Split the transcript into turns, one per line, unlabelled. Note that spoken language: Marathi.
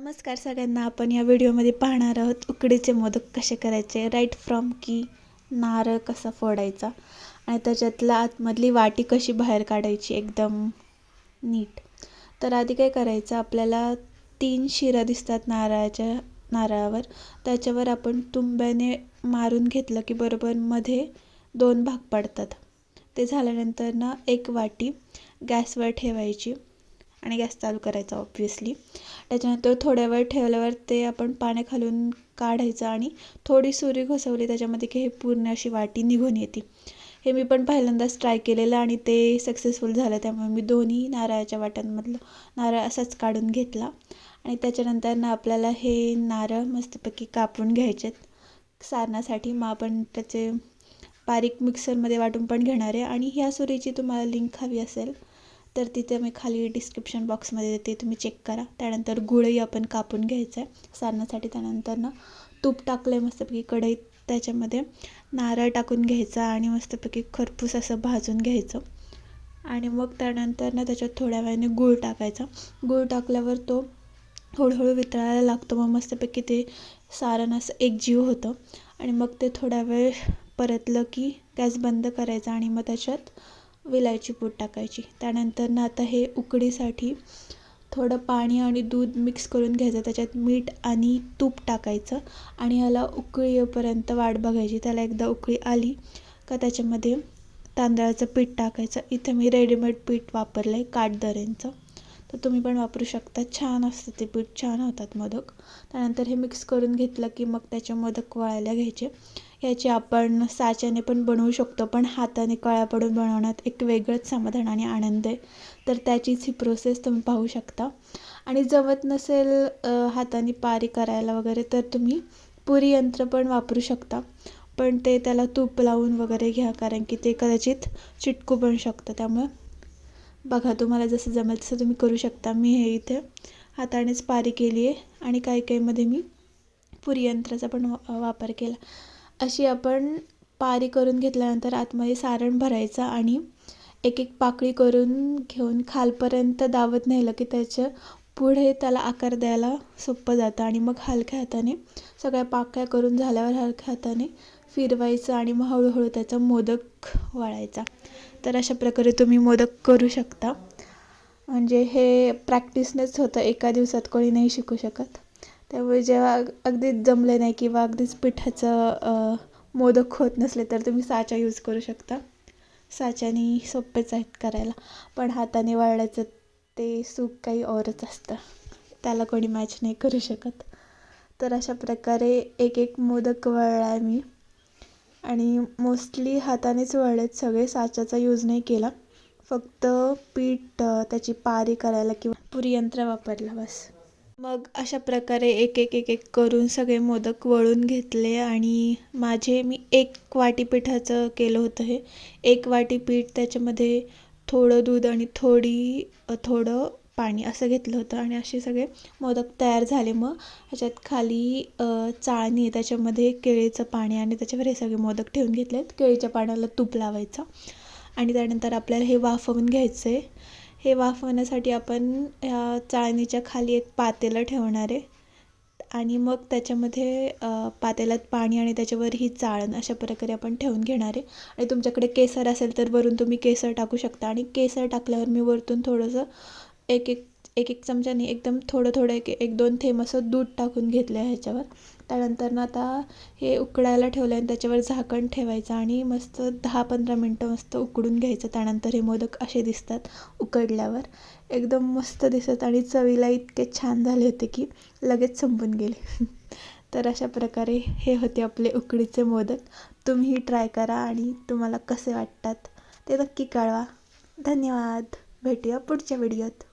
नमस्कार सगळ्यांना. आपण या व्हिडिओमध्ये पाहणार आहोत उकडीचे मोदक कसे करायचे राईट फ्रॉम की नारळ कसा फोडायचा आणि त्याच्यातला आतमधली वाटी कशी बाहेर काढायची एकदम नीट. तर आधी काय करायचं आपल्याला तीन शिरा दिसतात नारळाच्या नारळावर. त्याच्यावर आपण तुंब्याने मारून घेतलं की बरोबर मध्ये दोन भाग पडतात. ते झाल्यानंतर ना एक वाटी गॅसवर ठेवायची. आणि गॅस चालू करायचा ऑब्व्हियसली त्याच्यानंतर थोड्या वेळ ठेवल्यावर ते आपण पाण्याखालून काढायचं आणि थोडी सुरी घुसवली त्याच्यामध्ये की हे पूर्ण अशी वाटी निघून येते. हे मी पण पहिल्यांदाच ट्राय केलेलं आणि ते सक्सेसफुल झालं. त्यामुळे मी दोन्ही नारळाच्या वाट्यांमधलं नारळ असाच काढून घेतला. आणि त्याच्यानंतर ना आपल्याला हे नारळ मस्तपैकी कापून घ्यायचेत. सारणासाठी मग आपण त्याचे बारीक मिक्सरमध्ये वाटून पण घेणार आहे. आणि ह्या सुरीची तुम्हाला लिंक हवी असेल तर तिथे मी खाली डिस्क्रिप्शन बॉक्समध्ये देते तुम्ही चेक करा. त्यानंतर गुळही आपण कापून घ्यायचं आहे सारण्यासाठी त्यानंतर ना तूप टाकलं आहे मस्तपैकी कढईत. त्याच्यामध्ये नारळ टाकून घ्यायचा आणि मस्तपैकी खरपूस असं भाजून घ्यायचं. आणि मग त्यानंतर ना त्याच्यात थोड्या वेळाने गूळ टाकायचा. गूळ टाकल्यावर तो हळूहळू वितळायला लागतो. मग मस्तपैकी ते सारण असं एकजीव होतं. आणि मग ते थोडा वेळ परतलं की गॅस बंद करायचा आणि मग त्याच्यात विलायची पूड टाकायची. त्यानंतर ना आता हे उकडीसाठी थोडं पाणी आणि दूध मिक्स करून घ्यायचं. त्याच्यात मीठ आणि तूप टाकायचं आणि ह्याला उकळी येईपर्यंत वाट बघायची. त्याला एकदा उकळी आली का त्याच्यामध्ये तांदळाचं पीठ टाकायचं. इथं मी रेडीमेड पीठ वापरलं आहे काटदऱ्यांचं तर तुम्ही पण वापरू शकता. छान असतं ते पीठ. छान होतात मोदक त्यानंतर हे मिक्स करून घेतलं की मग त्याचे मोदक वळायला घ्यायचे. याची आपण साच्याने पण बनवू शकतो पण हाताने कळ्या पडून बनवण्यात एक वेगळंच समाधान आणि आनंद आहे. तर त्याचीच ही प्रोसेस तुम्ही पाहू शकता. आणि जमत नसेल हाताने पारी करायला वगैरे तर तुम्ही पुरी यंत्र पण वापरू शकता. पण ते त्याला तूप लावून वगैरे घ्या कारण की ते कदाचित चिटकू पण शकतं. त्यामुळे बघा तुम्हाला जसं जमेल तसं तुम्ही करू शकता. मी हे इथे हातानेच पारी केली आहे आणि काही काहीमध्ये मी पुरी यंत्राचा पण वापर केला. अशी आपण पारी करून घेतल्यानंतर आतमध्ये सारण भरायचं आणि एक एक पाकळी करून घेऊन खालपर्यंत दावत नेलं की त्याचं पुढे त्याला आकार द्यायला सोपं जातं आणि मग हलक्या हाताने सगळ्या पाकळ्या करून झाल्यावर हलक्या हाताने फिरवायचं आणि मग हळूहळू त्याचा मोदक वळायचा तर अशा प्रकारे तुम्ही मोदक करू शकता. म्हणजे हे प्रॅक्टिसनेच होतं. एका दिवसात कोणी नाही शिकू शकत. त्यामुळे जेव्हा अगदीच जमले नाही किंवा अगदीच पिठाचं मोदक होत नसले तर तुम्ही साचा यूज करू शकता. साच्याने सोपेच आहेत करायला. पण हाताने वाळल्याचं ते सूप काही औरच असतं. त्याला कोणी मॅच नाही करू शकत. तर अशा प्रकारे एक एक मोदक वळला मी. आणि मोस्टली हातानेच वळलेत सगळे साच्याचा यूज नाही केला. फक्त पीठ त्याची पारी करायला किंवा पुरी यंत्र वापरलं बस. मग अशा प्रकारे एक एक एक एक करून सगळे मोदक वळून घेतले आणि माझे मी एक वाटी पिठाचं केलं होतं हे. एक वाटी पीठ त्याच्यामध्ये थोडं दूध आणि थोडी थोडं पाणी असं घेतलं होतं आणि असे सगळे मोदक तयार झाले. मग ह्याच्यात खाली चाळणी आहे त्याच्यामध्ये केळीचं पाणी आणि त्याच्यावर हे सगळे मोदक ठेवून घेतलेत. केळीच्या पाण्याला तूप लावायचं आणि त्यानंतर आपल्याला हे वाफवून घ्यायचं आहे हे वाफवण्यासाठी आपण ह्या चाळणीच्या खाली एक पातेलं ठेवणार आहे आणि मग त्याच्यामध्ये पातेल्यात पाणी आणि त्याच्यावर ही चाळण अशा प्रकारे आपण ठेवून घेणार आहे. आणि तुमच्याकडे केसर असेल तर वरून तुम्ही केसर टाकू शकता आणि केसर टाकल्यावर मी वरतून थोडंसं एक एक एक एक चमच्याने एकदम थोडं थोडं एक एक दोन थेंब असं दूध टाकून घेतलं आहे ह्याच्यावर. त्यानंतर ना आता हे उकडायला ठेवलं आणि त्याच्यावर झाकण ठेवायचं आणि मस्त दहा पंधरा मिनटं मस्त उकडून घ्यायचं. त्यानंतर हे मोदक असे दिसतात उकडल्यावर. एकदम मस्त दिसत आणि चवीला इतके छान झाले होते की लगेच संपून गेले. तर अशा प्रकारे हे होते आपले उकडीचे मोदक. तुम्ही ट्राय करा आणि तुम्हाला कसे वाटतात ते नक्की कळवा. धन्यवाद. भेटूया पुढच्या व्हिडिओत.